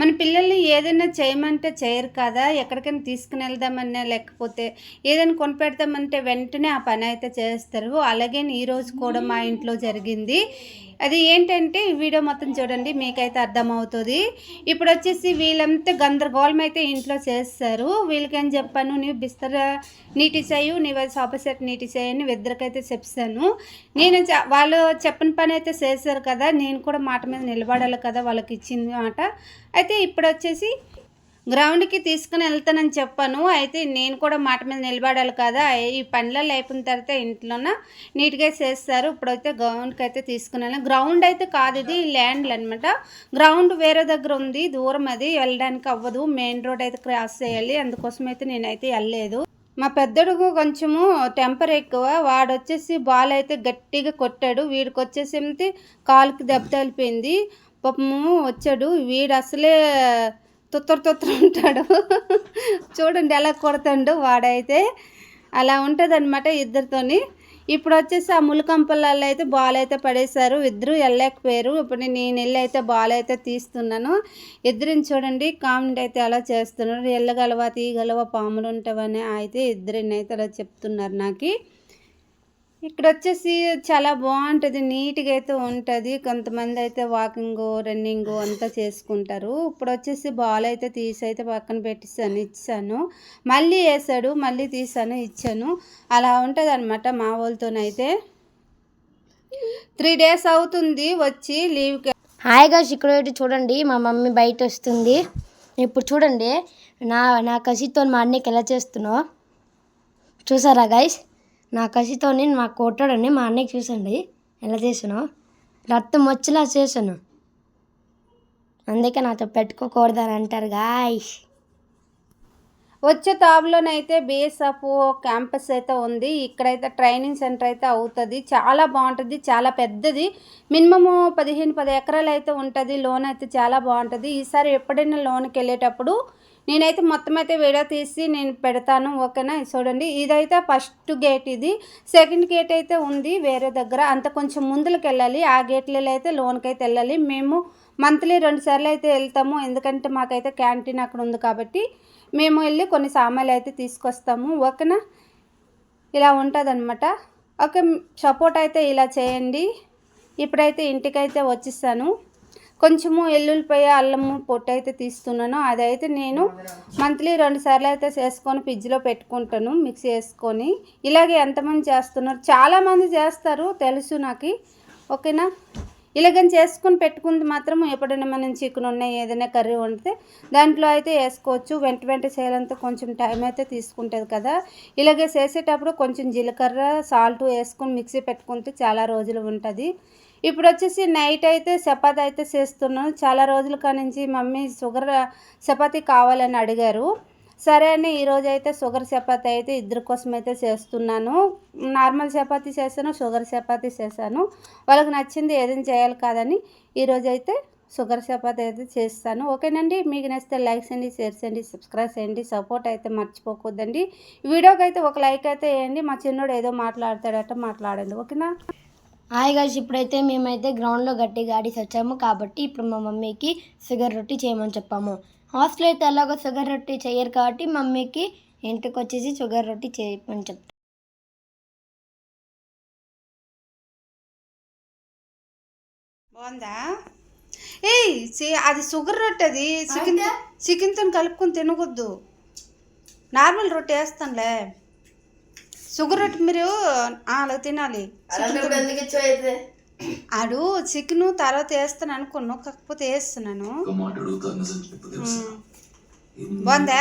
మన పిల్లల్ని ఏదైనా చేయమంటే చేయరు కదా ఎక్కడికైనా తీసుకుని వెళ్దామన్నా లేకపోతే ఏదైనా కొనిపెడతామంటే వెంటనే ఆ పని అయితే చేస్తారు. అలాగే ఈరోజు కూడా మా ఇంట్లో జరిగింది. అది ఏంటంటే వీడియో మొత్తం చూడండి మీకైతే అర్థమవుతుంది. ఇప్పుడు వచ్చేసి వీళ్ళంతా గందరగోళం అయితే ఇంట్లో చేస్తారు. వీళ్ళకేం చెప్పాను నీవు బిస్తర నీటి చేయు నీవు ఆపోజిట్ సెట్ నీటి చేయి అని ఇద్దరికైతే చెప్తాను నేను చ- వాళ్ళు చెప్పని పని అయితే చేశారు కదా నేను కూడా మాట మీద నిలబడాలి కదా వాళ్ళకి ఇచ్చింది మాట. అయితే ఇప్పుడు వచ్చేసి గ్రౌండ్కి తీసుకుని వెళ్తానని చెప్పాను. అయితే నేను కూడా మాట మీద నిలబడాలి కదా. ఈ పనులలో అయిపోయిన తర్వాత ఇంట్లోన నీట్గా చేస్తారు. ఇప్పుడైతే గ్రౌండ్కి అయితే తీసుకుని గ్రౌండ్ అయితే కాదు ఇది ల్యాండ్ అనమాట గ్రౌండ్ వేరే దగ్గర ఉంది దూరం అది. వెళ్ళడానికి అవ్వదు. మెయిన్ రోడ్ అయితే క్రాస్ చేయాలి. అందుకోసం అయితే నేనైతే వెళ్ళలేదు. మా పెద్దడుగు కొంచెము టెంపర్ ఎక్కువ. వాడు వచ్చేసి బాల్ అయితే గట్టిగా కొట్టాడు. వీడికి వచ్చేసి కాలుకి దెబ్బ తగిలిపోయింది. పాపము వచ్చాడు. వీడు అసలే తొత్తర తొత్తర ఉంటాడు. చూడండి ఎలా కొడతాడు వాడైతే. అలా ఉంటుంది అనమాట ఇద్దరితోని. ఇప్పుడు వచ్చేసి ఆ ములకంపలలో అయితే బాల్ అయితే పడేశారు. ఇద్దరు వెళ్ళలేకపోయారు. ఇప్పుడు నేను వెళ్ళి అయితే బాల్ అయితే తీస్తున్నాను. ఇద్దరిని చూడండి కామెంట్ అయితే అలా చేస్తున్నారు. వెళ్ళగలవా తీయగలవా పాములు ఉంటావని అయితే ఇద్దరిని అయితే అలా చెప్తున్నారు నాకు. ఇక్కడ వచ్చేసి చాలా బాగుంటుంది నీట్గా అయితే ఉంటుంది. కొంతమంది అయితే వాకింగ్ రన్నింగ్ అంతా చేసుకుంటారు. ఇప్పుడు వచ్చేసి బాల్ అయితే తీసి అయితే పక్కన పెట్టిస్తాను ఇచ్చాను. మళ్ళీ వేసాడు మళ్ళీ తీసాను ఇచ్చాను. అలా ఉంటుంది అనమాట మా వాళ్ళతోనైతే. త్రీ డేస్ అవుతుంది వచ్చి లీవ్కి. హాయిగా గాష్ ఇక్కడ చూడండి మా మమ్మీ బయట వస్తుంది ఇప్పుడు చూడండి నా నా కసితో మా అన్నయ్యకి ఎలా చేస్తున్నావు చూసారా గైస్ నా కసితోని మా కొట్టాడని మా అన్నయ్యకి చూసండి. ఎలా చేసాను రక్తం వచ్చేలా చేశాను. అందుకే నాతో పెట్టుకోకూడదని అంటారు గాయ్ వచ్చే తాబులోనైతే బిఎస్ఎఫ్ క్యాంపస్ అయితే ఉంది. ఇక్కడైతే ట్రైనింగ్ సెంటర్ అయితే అవుతుంది. చాలా బాగుంటుంది. చాలా పెద్దది. మినిమము పదిహేను పది ఎకరాలు అయితే ఉంటుంది. లోన్ అయితే చాలా బాగుంటుంది. ఈసారి ఎప్పుడైనా లోన్కి వెళ్ళేటప్పుడు నేనైతే మొత్తం అయితే వీడియో తీసి నేను పెడతాను ఓకేనా? చూడండి ఇదైతే ఫస్ట్ గేట్ ఇది. సెకండ్ గేట్ అయితే ఉంది వేరే దగ్గర. అంత కొంచెం ముందుకు వెళ్ళాలి. ఆ గేట్లలో అయితే లోన్కి అయితే వెళ్ళాలి. మేము మంత్లీ రెండు సార్లు అయితే వెళ్తాము. ఎందుకంటే మాకైతే క్యాంటీన్ అక్కడ ఉంది కాబట్టి మేము వెళ్ళి కొన్ని సామాన్లు అయితే తీసుకొస్తాము. ఓకేనా? ఇలా ఉంటుంది అనమాట ఓకే సపోర్ట్ అయితే ఇలా చేయండి. ఇప్పుడైతే ఇంటికైతే వచ్చిస్తాను కొంచెము ఎల్లుల్లిపాయ అల్లము పొట్టు అయితే తీస్తున్నాను. అదైతే నేను మంత్లీ రెండు సార్లు అయితే చేసుకొని ఫ్రిడ్జ్లో పెట్టుకుంటాను మిక్స్ చేసుకొని. ఇలాగే ఎంతమంది చేస్తున్నారు? చాలామంది చేస్తారు తెలుసు నాకు. ఓకేనా? ఇలాగని చేసుకొని పెట్టుకుంది మాత్రం ఎప్పుడైనా మనం చికెన్ ఉన్నాయి ఏదైనా కర్రీ వండితే దాంట్లో అయితే వేసుకోవచ్చు. వెంట వెంట చేయాలంత కొంచెం టైం అయితే తీసుకుంటుంది కదా. ఇలాగే చేసేటప్పుడు కొంచెం జీలకర్ర సాల్ట్ వేసుకొని మిక్సీ పెట్టుకుంటే చాలా రోజులు ఉంటుంది. ఇప్పుడు వచ్చేసి నైట్ అయితే చపాతి అయితే చేస్తున్నాను. చాలా రోజుల నుంచి మమ్మీ షుగర్ చపాతి కావాలని అడిగారు. సరే అని ఈరోజు అయితే షుగర్ చపాతి అయితే ఇద్దరి కోసం అయితే చేస్తున్నాను. నార్మల్ చపాతి చేశాను షుగర్ చపాతి చేశాను. వాళ్ళకి నచ్చింది ఏదైనా చేయాలి కాదని ఈరోజు అయితే షుగర్ చపాతి అయితే చేస్తాను. ఓకేనండి మీకు నచ్చితే లైక్ చేయండి షేర్ చేయండి సబ్స్క్రైబ్ చేయండి. సపోర్ట్ అయితే మర్చిపోకూడదండి. వీడియోకి అయితే ఒక లైక్ అయితే వేయండి. మా చిన్నోడు ఏదో మాట్లాడతాడట మాట్లాడండి. ఓకేనా? హాయ్ గాష్ ఇప్పుడైతే మేమైతే గ్రౌండ్లో గట్టిగా ఆడేసి వచ్చాము. కాబట్టి ఇప్పుడు మా మమ్మీకి షుగర్ రొట్టి చేయమని చెప్పాము. హాస్టల్ అయితే ఎలాగో షుగర్ రొట్టి చేయరు కాబట్టి మమ్మీకి ఇంటికి వచ్చేసి షుగర్ రొట్టి చేయమని చెప్తాను బాగుందా? ఏయ్ అది షుగర్ రొట్టె అది చికెన్ చికెన్తో కలుపుకొని తినకూడదు. నార్మల్ రొట్టె వేస్తానులే. షుగర్ రొట్టె మీరు అలా తినాలి ఆడు చికెన్ తర్వాత వేస్తాను అనుకున్నాను కాకపోతే వేస్తున్నాను. బాగుందా